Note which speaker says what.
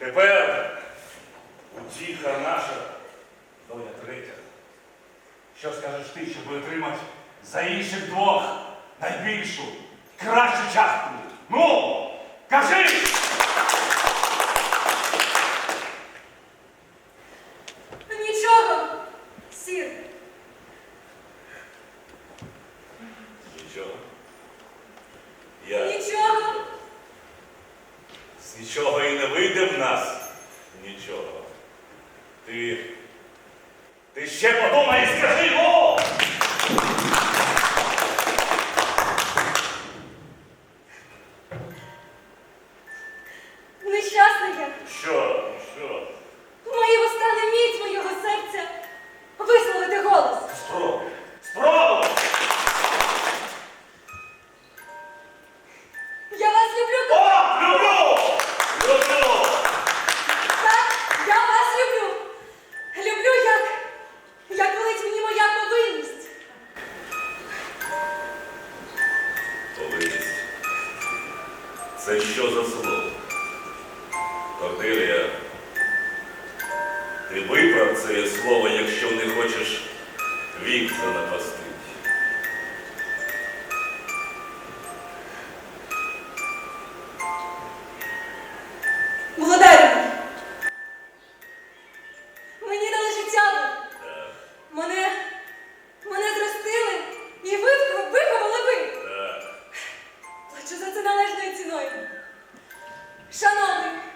Speaker 1: Тепер утіха наша, доля третя. Що скажеш ти, щоб отримати за інших двох найбільшу, кращу частку? Ну, кажись! З нічого і не вийде в нас. Нічого. Ти. Ти ще подумай і скажи, його!
Speaker 2: Нещасний я.
Speaker 1: Що? Що? Це що за слово? Корделія, ти виправ це слово, якщо не хочеш вік занапастити.
Speaker 2: Мене зростили і виховали ви.
Speaker 1: Так.
Speaker 2: Плачу за це належить ціною. Шановний!